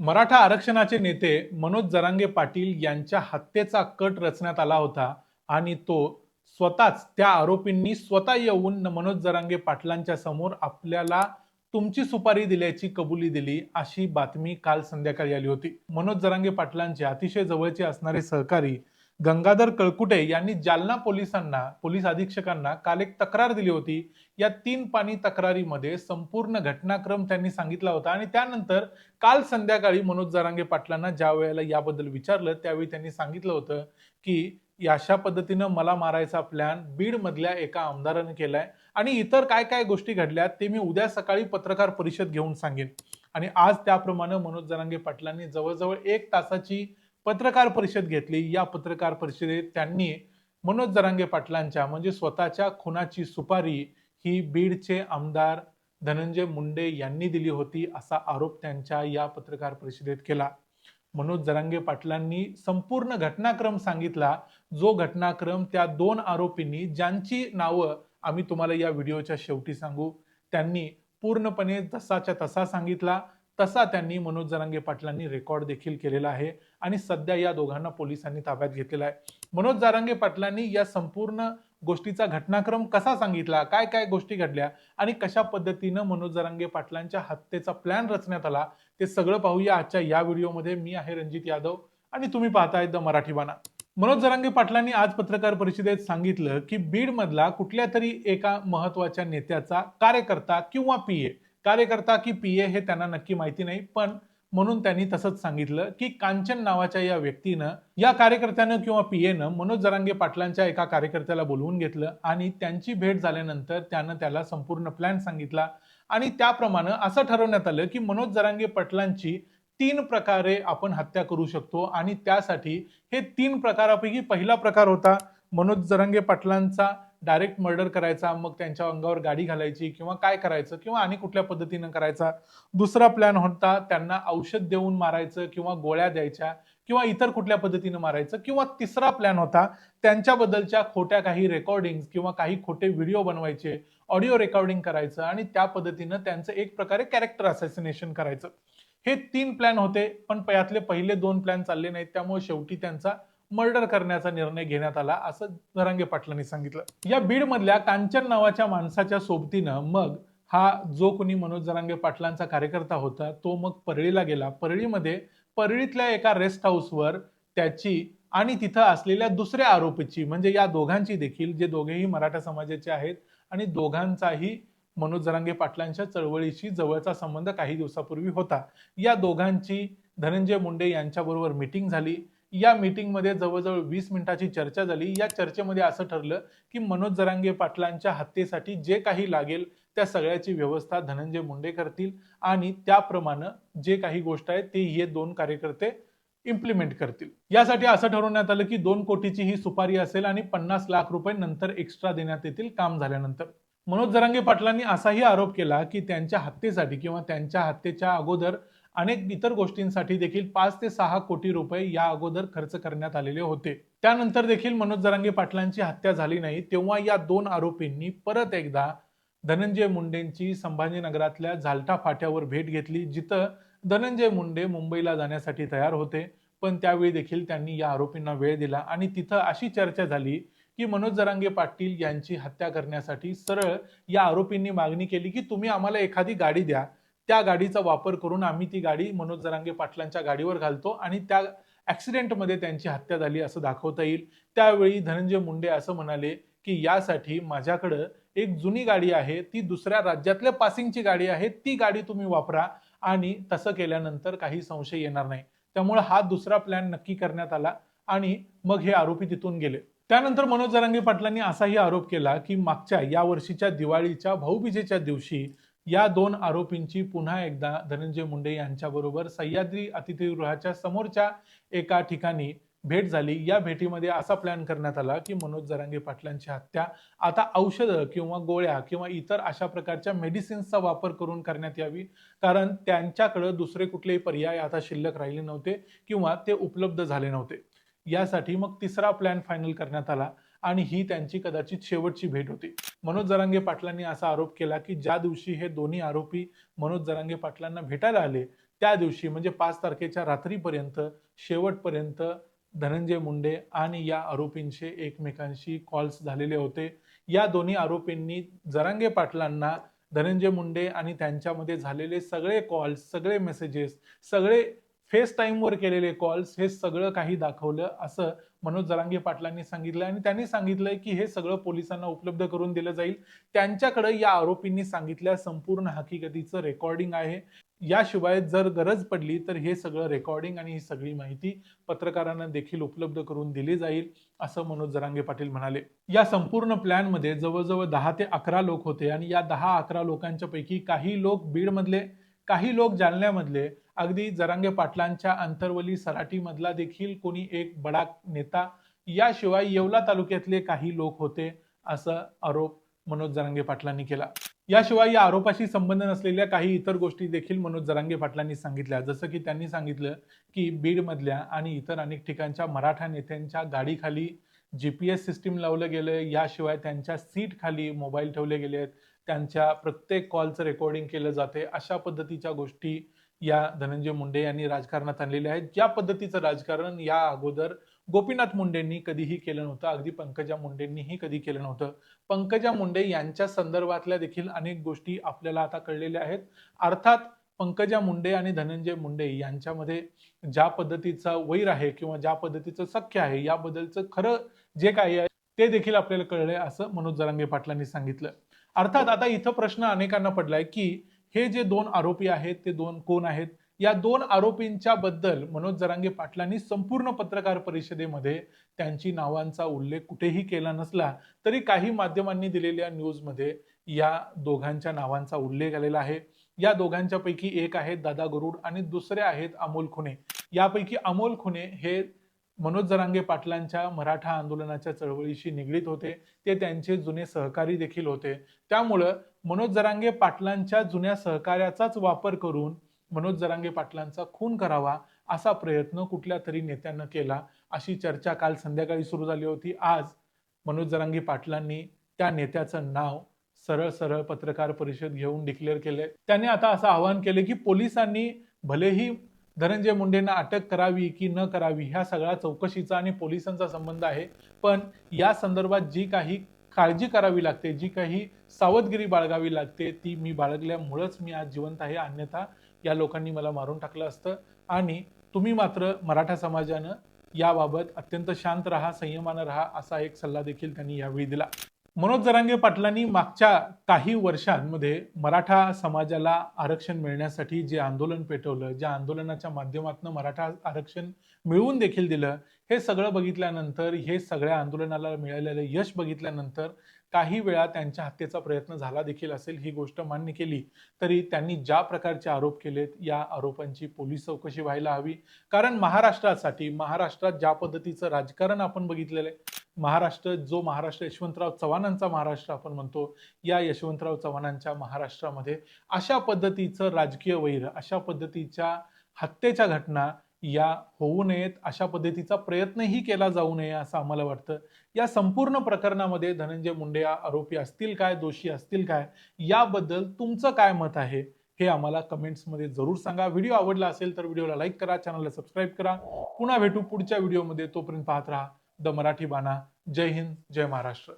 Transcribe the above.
मराठा आरक्षणाचे नेते मनोज जरांगे पाटील यांच्या हत्येचा कट रचण्यात आला होता आणि तो स्वतःच त्या आरोपींनी स्वतः येऊन मनोज जरांगे पाटलांच्या समोर आपल्याला तुमची सुपारी दिल्याची कबुली दिली अशी बातमी काल संध्याकाळी आली होती. मनोज जरांगे पाटलांचे अतिशय जवळचे असणारे सहकारी गंगाधर कळकुटे यांनी जालना पोलिसांना पोलीस अधीक्षकांना काल एक तक्रार दिली होती. या तीन पाणी तक्रारीमध्ये संपूर्ण घटनाक्रम त्यांनी सांगितला होता आणि त्यानंतर काल संध्याकाळी मनोज जरांगे पाटलांना ज्या वेळेला याबद्दल विचारलं त्यावेळी त्यांनी सांगितलं होतं की अशा पद्धतीनं मला मारायचा प्लॅन बीडमधल्या एका आमदारानं केलाय आणि इतर काय काय गोष्टी घडल्या ते मी उद्या सकाळी पत्रकार परिषद घेऊन सांगेन. आणि आज त्याप्रमाणे मनोज जरांगे पाटलांनी जवळजवळ एक तासाची पत्रकार परिषद घेतली. या पत्रकार परिषदेत त्यांनी मनोज जरांगे पाटलांच्या म्हणजे स्वतःच्या खुनाची सुपारी ही बीडचे आमदार धनंजय मुंडे यांनी दिली होती असा आरोप त्यांच्या या पत्रकार परिषदेत केला. मनोज जरांगे पाटलांनी संपूर्ण घटनाक्रम सांगितला. जो घटनाक्रम त्या दोन आरोपींनी ज्यांची नावं आम्ही तुम्हाला या व्हिडिओच्या शेवटी सांगू त्यांनी पूर्णपणे तसाच्या तसा सांगितला. तसा त्यांनी मनोज जरांगे पाटलांनी रेकॉर्ड देखील केलेला आहे आणि सध्या या दोघांना पोलिसांनी ताब्यात घेतलेला आहे. मनोज जारांगे पाटलांनी या संपूर्ण गोष्टीचा घटनाक्रम कसा सांगितला? काय काय गोष्टी घडल्या? आणि कशा पद्धतीनं मनोज जरांगे पाटलांच्या हत्येचा प्लॅन रचण्यात आला? ते सगळं पाहूया आजच्या या व्हिडिओमध्ये. मी आहे रणजित यादव आणि तुम्ही पाहताय द मराठी बाणा. मनोज जरांगे पाटलांनी आज पत्रकार परिषदेत सांगितलं की बीडमधला कुठल्या तरी एका महत्त्वाच्या नेत्याचा कार्यकर्ता किंवा पीए कार्यकर्ता की पी ए हे त्यांना नक्की माहिती नाही पण म्हणून त्यांनी तसंच सांगितलं की कांचन नावाच्या या व्यक्तीनं या कार्यकर्त्यानं किंवा पी एनं मनोज जरांगे पाटलांच्या एका कार्यकर्त्याला बोलवून घेतलं आणि त्यांची भेट झाल्यानंतर त्यानं त्याला संपूर्ण प्लॅन सांगितला. आणि त्याप्रमाणे असं ठरवण्यात आलं की मनोज जरांगे पाटलांची तीन प्रकारे आपण हत्या करू शकतो आणि त्यासाठी हे तीन प्रकारापैकी पहिला प्रकार होता. मनोज जरांगे पाटलांचा डायरेक्ट मर्डर करायचा मग त्यांच्या अंगावर गाडी घालायची किंवा काय करायचं किंवा आणि कुठल्या पद्धतीनं करायचा. दुसरा प्लॅन होता त्यांना औषध देऊन मारायचं किंवा गोळ्या द्यायच्या किंवा इतर कुठल्या पद्धतीनं मारायचं. किंवा तिसरा प्लॅन होता त्यांच्याबद्दलच्या खोट्या काही रेकॉर्डिंग किंवा काही खोटे व्हिडिओ बनवायचे ऑडिओ रेकॉर्डिंग करायचं आणि त्या पद्धतीनं त्यांचं एक प्रकारे कॅरेक्टर असॅसिनेशन करायचं. हे तीन प्लॅन होते पण यातले पहिले दोन प्लॅन चालले नाहीत त्यामुळे शेवटी त्यांचा मर्डर करण्याचा निर्णय घेण्यात आला असं जरांगे पाटलांनी सांगितलं. या बीडमधल्या कांचन नावाच्या माणसाच्या सोबतीनं मग हा जो कोणी मनोज जरांगे पाटलांचा कार्यकर्ता होता तो मग परळीला गेला. परळीमध्ये परळीतल्या एका रेस्ट हाऊसवर त्याची आणि तिथं असलेल्या दुसऱ्या आरोपीची म्हणजे या दोघांची देखील जे दोघेही मराठा समाजाचे आहेत आणि दोघांचाही मनोज जरांगे पाटलांच्या चळवळीशी जवळचा संबंध काही दिवसापूर्वी होता. या दोघांची धनंजय मुंडे यांच्याबरोबर मिटिंग झाली. या मीटिंगमध्ये जवळजवळ वीस मिनिटाची चर्चा झाली. या चर्चेमध्ये असं ठरलं की मनोज जरांगे पाटलांच्या हत्येसाठी जे काही लागेल त्या सगळ्याची व्यवस्था धनंजय मुंडे करतील आणि त्याप्रमाणे जे काही गोष्ट आहे ते हे दोन कार्यकर्ते इम्प्लिमेंट करतील. यासाठी असं ठरवण्यात आलं की दोन कोटीची ही सुपारी असेल आणि पन्नास लाख रुपये नंतर एक्स्ट्रा देण्यात येतील काम झाल्यानंतर. मनोज जरांगे पाटलांनी असाही आरोप केला की त्यांच्या हत्येसाठी किंवा त्यांच्या हत्येच्या अगोदर अनेक इतर गोष्टींसाठी देखील पाच ते सहा कोटी रुपये या अगोदर खर्च करण्यात आलेले होते. त्यानंतर देखील मनोज जरांगे पाटलांची हत्या झाली नाही तेव्हा या दोन आरोपींनी परत एकदा धनंजय मुंडेंची संभाजीनगरातल्या झालटा फाट्यावर भेट घेतली जिथं धनंजय मुंडे मुंबईला जाण्यासाठी तयार होते. पण त्यावेळी देखील त्यांनी या आरोपींना वेळ दिला आणि तिथं अशी चर्चा झाली की मनोज जरांगे पाटील यांची हत्या करण्यासाठी सरळ या आरोपींनी मागणी केली की तुम्ही आम्हाला एखादी गाडी द्या. त्या गाडीचा वापर करून आम्ही ती गाडी मनोज जरांगे पाटलांच्या गाडीवर घालतो आणि त्या ॲक्सिडेंटमध्ये त्यांची हत्या झाली असं दाखवता येईल. त्यावेळी धनंजय मुंडे असं म्हणाले की यासाठी माझ्याकडं एक जुनी गाडी आहे ती दुसऱ्या राज्यातल्या पासिंगची गाडी आहे ती गाडी तुम्ही वापरा आणि तसं केल्यानंतर काही संशय येणार नाही. त्यामुळे हा दुसरा प्लॅन नक्की करण्यात आला आणि मग हे आरोपी तिथून गेले. त्यानंतर मनोज जरांगे पाटलांनी असाही आरोप केला की मागच्या या वर्षीच्या दिवाळीच्या भाऊबीजेच्या दिवशी या दोन आरोपींची पुन्हा एकदा धनंजय मुंडे यांच्याबरोबर सह्याद्री अतिथीगृहाच्या समोरच्या एका ठिकाणी भेट झाली. या भेटीमध्ये असा प्लॅन करण्यात आला की मनोज जरांगे पाटलांची हत्या आता औषधं किंवा गोळ्या किंवा इतर अशा प्रकारच्या मेडिसिन्सचा वापर करून करण्यात यावी. कारण त्यांच्याकडं दुसरे कुठलेही पर्याय आता शिल्लक राहिले नव्हते किंवा ते उपलब्ध झाले नव्हते. यासाठी मग तिसरा प्लॅन फायनल करण्यात आला. आणि ही त्यांची कदाचित शेवटची भेट होती. मनोज जरांगे पाटलांनी असा आरोप केला की ज्या दिवशी हे दोन्ही आरोपी मनोज जरांगे पाटलांना भेटायला आले त्या दिवशी म्हणजे पाच तारखेच्या रात्रीपर्यंत शेवटपर्यंत धनंजय मुंडे आणि या आरोपींचे एकमेकांशी कॉल्स झालेले होते. या दोन्ही आरोपींनी जरांगे पाटलांना धनंजय मुंडे आणि त्यांच्यामध्ये झालेले सगळे कॉल्स सगळे मेसेजेस सगळे फेस टाईमवर केलेले कॉल्स हे सगळं काही दाखवलं असं मनोज जरांगे पाटलांनी सांगितलं आणि त्यांनी सांगितलंय की हे सगळं पोलिसांना उपलब्ध करून दिलं जाईल. त्यांच्याकडे या आरोपींनी सांगितल्या संपूर्ण हकीकतीचं रेकॉर्डिंग आहे. याशिवाय जर गरज पडली तर हे सगळं रेकॉर्डिंग आणि ही सगळी माहिती पत्रकारांना देखील उपलब्ध करून दिली जाईल असं मनोज जरांगे पाटील म्हणाले. या संपूर्ण प्लॅनमध्ये जवळजवळ दहा ते अकरा लोक होते आणि या दहा अकरा लोकांच्या पैकी काही लोक बीडमधले काही लोक जालन्यामधले अगदी जरांगे पाटलांच्या अंतरवली सराठीमधला देखील कोणी एक बडा नेता. याशिवाय येवला तालुक्यातले काही लोक होते असा आरोप मनोज जरांगे पाटलांनी केला. याशिवाय या आरोपाशी संबंध नसलेल्या काही इतर गोष्टी देखील मनोज जरांगे पाटलांनी सांगितल्या. जसं की त्यांनी सांगितलं की बीडमधल्या आणि इतर अनेक ठिकाणच्या मराठा नेत्यांच्या गाडीखाली जी पी एस सिस्टीम लावलं गेलं याशिवाय त्यांच्या सीट खाली मोबाईल ठेवले गेले आहेत त्यांच्या प्रत्येक कॉलचं रेकॉर्डिंग केलं जाते अशा पद्धतीच्या गोष्टी या धनंजय मुंडे यांनी राजकारणात आणलेले आहेत. ज्या पद्धतीचं राजकारण या अगोदर गोपीनाथ मुंडेंनी कधीही केलं नव्हतं. अगदी पंकजा मुंडेंनीही कधी केलं नव्हतं. पंकजा मुंडे यांच्या संदर्भातल्या देखील अनेक गोष्टी आपल्याला आता कळलेल्या आहेत. अर्थात पंकजा मुंडे आणि धनंजय मुंडे यांच्यामध्ये ज्या पद्धतीचा वैर आहे किंवा ज्या पद्धतीचं सख्य आहे याबद्दलचं खरं जे काही आहे ते देखील आपल्याला कळलंय असं मनोज जरांगे पाटलांनी सांगितलं. अर्थात आता इथं प्रश्न अनेकांना पडलाय की हे जे दोन आरोपी आहेत ते दोन कोण आहेत? या दोन आरोपींच्या बद्दल मनोज जरांगे पाटलांनी संपूर्ण पत्रकार परिषदेमध्ये त्यांची नावांचा उल्लेख कुठेही केला नसला तरी काही माध्यमांनी दिलेल्या न्यूजमध्ये या दोघांच्या नावांचा उल्लेख आलेला आहे. या दोघांच्या पैकी एक आहेत दादा गरुड आणि दुसरे आहेत अमोल खुने. यापैकी अमोल खुने हे मनोज जरांगे पाटलांच्या मराठा आंदोलनाच्या चळवळीशी निगडीत होते. ते त्यांचे जुने सहकारी देखील होते. त्यामुळं मनोज जरांगे पाटलांच्या जुन्या सहकार्याचाच वापर करून मनोज जरांगे पाटलांचा खून करावा असा प्रयत्न कुठल्या तरी नेत्यानं केला अशी चर्चा काल संध्याकाळी सुरू झाली होती. आज मनोज जरांगे पाटलांनी त्या नेत्याचं नाव सरळ सरळ पत्रकार परिषद घेऊन डिक्लेअर केले. त्याने आता असं आवाहन केले की पोलिसांनी भलेही धनंजय मुंडेंना अटक करावी की न करावी ह्या सगळ्या चौकशीचा आणि पोलिसांचा संबंध आहे. पण या संदर्भात जी काही काळजी करावी लागते. जी काही सावधगिरी बाळगावी लागते ती मी बाळगल्यामुळंच मी आज जिवंत आहे. अन्यथा या लोकांनी मला मारून टाकलं असतं. आणि तुम्ही मात्र मराठा समाजानं याबाबत अत्यंत शांत राहा संयमानं राहा असा एक सल्ला देखील त्यांनी यावेळी दिला. मनोज जरांगे पाटलांनी मागच्या काही वर्षांमध्ये मराठा समाजाला आरक्षण मिळण्यासाठी जे आंदोलन पेटवलं ज्या आंदोलनाच्या माध्यमातून मराठा आरक्षण मिळवून देखील दिलं हे सगळं बघितल्यानंतर हे सगळ्या आंदोलनाला मिळालेलं यश बघितल्यानंतर काही वेळा त्यांच्या हत्येचा प्रयत्न झाला देखील असेल ही गोष्ट मान्य केली. तरी त्यांनी ज्या प्रकारचे आरोप केलेत या आरोपांची पोलीस चौकशी व्हायला हवी. कारण महाराष्ट्रासाठी महाराष्ट्रात ज्या पद्धतीचं राजकारण आपण बघितलेलं आहे महाराष्ट्र जो महाराष्ट्र यशवंतराव चव्हाणांचा महाराष्ट्र आपण म्हणतो या यशवंतराव चव्हाणांच्या महाराष्ट्रामध्ये अशा पद्धतीचं राजकीय वैर अशा पद्धतीच्या हत्येच्या घटना या होऊ नयेत अशा पद्धतीचा प्रयत्नही केला जाऊ नये असं आम्हाला वाटतं. या संपूर्ण प्रकरणामध्ये धनंजय मुंडे या आरोपी असतील काय दोषी असतील काय याबद्दल तुमचं काय मत आहे हे आम्हाला कमेंट्समध्ये जरूर सांगा. व्हिडिओ आवडला असेल तर व्हिडिओला लाईक करा चॅनलला सबस्क्राईब करा. पुन्हा भेटू पुढच्या व्हिडिओमध्ये. तोपर्यंत पाहत राहा द मराठी बाणा. जय हिंद जय महाराष्ट्र.